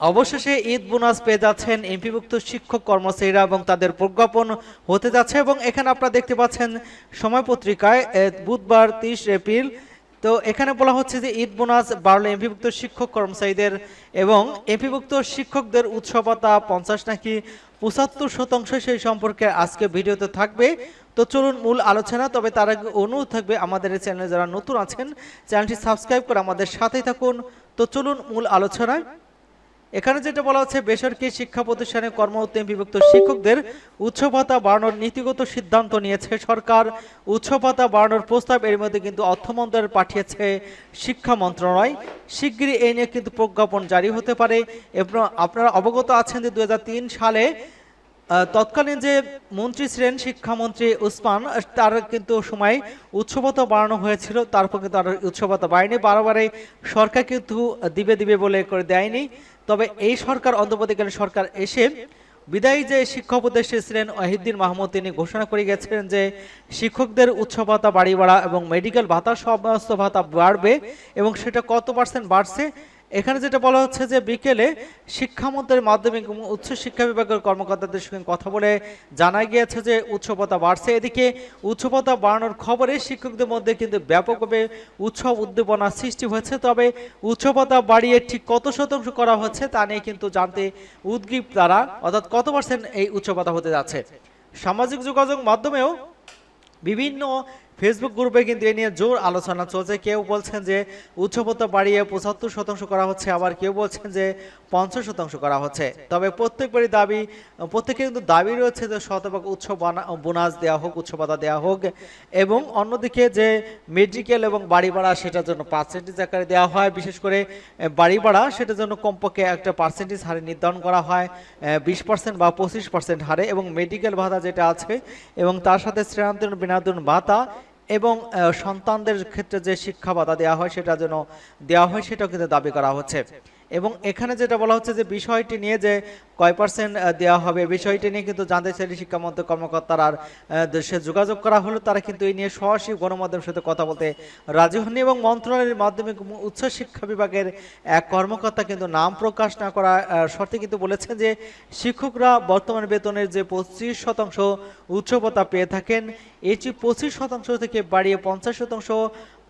অবশেষে ঈদ বোনাস পেয়ে যাচ্ছেন এমপিভুক্ত শিক্ষক কর্মচারীরা এবং তাদের প্রজ্ঞাপন হতে যাচ্ছে এবং এখানে আপনারা দেখতে পাচ্ছেন সময় পত্রিকায় বুধবার তিরিশ এপ্রিল। তো এখানে বলা হচ্ছে যে ঈদ বোনাস বাড়লো এমপিভুক্ত শিক্ষক কর্মচারীদের এবং এমপিভুক্ত শিক্ষকদের উৎসবতা পঞ্চাশ নাকি পঁচাত্তর শতাংশ সেই সম্পর্কে আজকে ভিডিওতে থাকবে। তো চলুন মূল আলোচনা, তবে তার আগে অনুরোধ থাকবে আমাদের এই চ্যানেলে যারা নতুন আছেন, চ্যানেলটি সাবস্ক্রাইব করে আমাদের সাথেই থাকুন। তো চলুন মূল আলোচনায়। এখানে যেটা বলা হচ্ছে, বেসরকারি শিক্ষা প্রতিষ্ঠানে কর্মরত বিভক্ত শিক্ষকদের উচ্চ ভাতা বাড়ানোর নীতিগত সিদ্ধান্ত নিয়েছে সরকার। উচ্চ ভাতা বাড়ানোর প্রস্তাব এর মধ্যে কিন্তু অর্থ মন্ত্রণালয় পাঠিয়েছে শিক্ষা মন্ত্রণালয়। শিগগিরই এই নিয়ে কিন্তু প্রজ্ঞাপন জারি হতে পারে। এবং আপনারা অবগত আছেন যে দুহাজার তিন সালে তৎকালীন যে মন্ত্রী ছিলেন শিক্ষামন্ত্রী উসমান, তার কিন্তু সময় উৎসবতা বাড়ানো হয়েছিল। তারপর কিন্তু আর উৎসবতা বাড়েনি বারবারে সরকার কিন্তু দিবে দিবে বলে করে দেয়নি। তবে এই সরকার অন্তর্বর্তীকালীন সরকার এসে বিদায়ী যে শিক্ষা উপদেষ্টা ছিলেন ওয়াহিদ্দিন মাহমুদ, তিনি ঘোষণা করে গেছিলেন যে শিক্ষকদের উচ্চ ভাতা বাড়ি বাড়া এবং মেডিকেল ভাতা, সমস্ত ভাতা বাড়বে এবং সেটা কত পার্সেন্ট বাড়ছে এখানে যেটা বলা হচ্ছে যে বিকেলে শিক্ষামন্ত্রীর মাধ্যমিক এবং উচ্চ শিক্ষা বিভাগের কর্মকর্তাদের সঙ্গে কথা বলে জানা গিয়েছে যে উচ্চপতা বাড়ছে। এদিকে উচ্চপতা বাড়ানোর খবরে শিক্ষকদের মধ্যে কিন্তু ব্যাপকভাবে উৎসব উদ্দীপনা সৃষ্টি হয়েছে। তবে উচ্চপতা বাড়িয়ে ঠিক কত শতাংশ করা হচ্ছে তা নিয়ে কিন্তু জানতে উদ্গ্রীব তারা, অর্থাৎ কত পার্সেন্ট এই উচ্চপতা হতে যাচ্ছে? সামাজিক যোগাযোগ মাধ্যমেও বিভিন্ন ফেসবুক গ্রুপে কিন্তু এ নিয়ে জোর আলোচনা চলছে। কেউ বলছেন যে উচ্চপত্তা বাড়িয়ে পঁচাত্তর শতাংশ করা হচ্ছে, আবার কেউ বলছেন যে পঞ্চাশ শতাংশ করা হচ্ছে। তবে প্রত্যেকবারই দাবি প্রত্যেকে কিন্তু দাবি রয়েছে যে শতভাগ বানা- বোনাস দেওয়া হোক উচ্চপাতা দেওয়া হোক, এবং অন্যদিকে যে মেডিকেল এবং বাড়ি ভাড়া সেটার জন্য পার্সেন্টেজ আকারে দেওয়া হয়, বিশেষ করে বাড়ি ভাড়া সেটার জন্য কমপক্ষে একটা পার্সেন্টেজ হারে নির্ধারণ করা হয় বিশ পার্সেন্ট বা পঁচিশ পার্সেন্ট হারে, এবং মেডিকেল ভাতা যেটা আছে, এবং তার সাথে শ্রেণান্তরণ বিনোদন ভাতা এবং সন্তানদের ক্ষেত্রে যে শিক্ষা ভাতা দেওয়া হয় সেটা যেন দেওয়া হয় সেটাও কিন্তু দাবি করা হচ্ছে। এবং এখানে যেটা বলা হচ্ছে যে বিষয়টি নিয়ে যে কয় পার্সেন্ট দেওয়া হবে বিষয়টি নিয়ে কিন্তু জানতে চাইলে শিক্ষামন্ত্রী কর্মকর্তারা আর, যোগাযোগ করা হলো। তারা কিন্তু এই নিয়ে সরাসরি গণমাধ্যমের সাথে কথা বলতে রাজি হননি এবং মন্ত্রণালয়ের মাধ্যমিক উচ্চ শিক্ষা বিভাগের এক কর্মকর্তা কিন্তু নাম প্রকাশ না করা শর্তে কিন্তু বলেছেন যে শিক্ষকরা বর্তমান বেতনের যে পঁচিশ শতাংশ উচ্চপতা পেয়ে থাকেন এটি পঁচিশ শতাংশ থেকে বাড়িয়ে পঞ্চাশ শতাংশ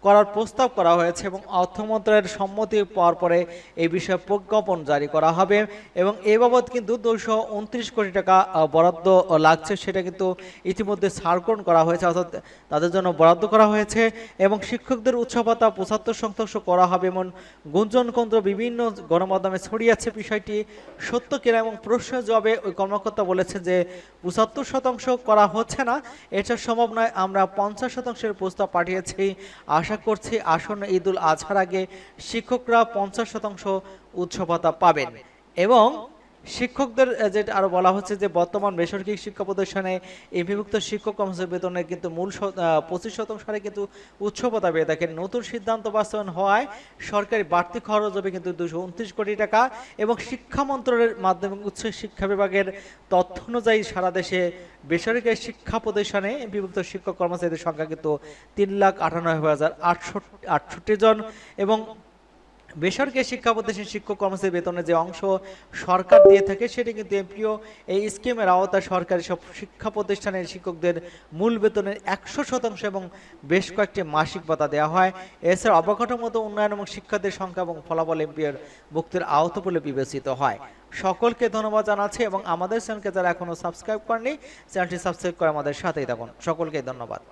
করার প্রস্তাব করা হয়েছে এবং অর্থ মন্ত্রণালয়ের সম্মতি পাওয়ার পরে এই বিষয়ে প্রজ্ঞাপন জারি করা হবে এবং এ বাবদ কিন্তু দুশো উনত্রিশ কোটি টাকা বরাদ্দ লাগছে, সেটা কিন্তু ইতিমধ্যে সার্কন করা হয়েছে, অর্থাৎ তাদের জন্য বরাদ্দ করা হয়েছে এবং শিক্ষকদের উৎসবতা পঁচাত্তর শতাংশ করা হবে এমন গুঞ্জন কেন্দ্র বিভিন্ন গণমাধ্যমে ছড়িয়েছে বিষয়টি। সত্য কিনা এবং প্রশ্ন জবাবে ওই কর্মকর্তা বলেছেন যে পঁচাত্তর শতাংশ করা হচ্ছে না, এটা সম্ভব নয়, আমরা পঞ্চাশ শতাংশের প্রস্তাব পাঠিয়েছি। আশা করছি আসন্ন ঈদুল আজহার আগে শিক্ষকরা পঞ্চাশ শতাংশ উৎসবতা পাবেন এবং শিক্ষকদের যেটা আরও বলা হচ্ছে যে বর্তমান বেসরকারি শিক্ষা প্রতিষ্ঠানে এমপিভুক্ত শিক্ষক কর্মচারী বেতনের কিন্তু মূল পঁচিশ শতাংশ হারে কিন্তু উচ্চ উৎসবতা পেয়ে থাকেন। নতুন সিদ্ধান্ত বাস্তবায়ন হওয়ায় সরকারি বাড়তি খরচ হবে কিন্তু দুশো উনত্রিশ কোটি টাকা এবং শিক্ষা মন্ত্রণের মাধ্যমিক উচ্চ শিক্ষা বিভাগের তথ্য অনুযায়ী সারা দেশে বেসরকারি শিক্ষা প্রতিষ্ঠানে বিভক্ত শিক্ষক কর্মচারীদের সংখ্যা কিন্তু তিন লাখ আটানব্বই হাজার আটষট্টি জন এবং বেসরকারি শিক্ষা প্রতিষ্ঠান শিক্ষক কর্মচারী বেতনের যে অংশ সরকার দিয়ে থাকে, সেটি কিন্তু এমপিও এই স্কিমের আওতায় সরকারি সব শিক্ষা প্রতিষ্ঠানের শিক্ষকদের মূল বেতনের একশো শতাংশ এবং বেশ কয়েকটি মাসিক ভাতা দেওয়া হয়। এছাড়া অবকাঠামোগত উন্নয়ন এবং শিক্ষার্থীর সংখ্যা এবং ফলাফল এমপিওর মুক্তির আওত বলে বিবেচিত হয়। সকলকে ধন্যবাদ জানাচ্ছি এবং আমাদের চ্যানেলকে যারা এখনও সাবস্ক্রাইব করেনি চ্যানেলটি সাবস্ক্রাইব করে আমাদের সাথেই থাকুন। সকলকে ধন্যবাদ।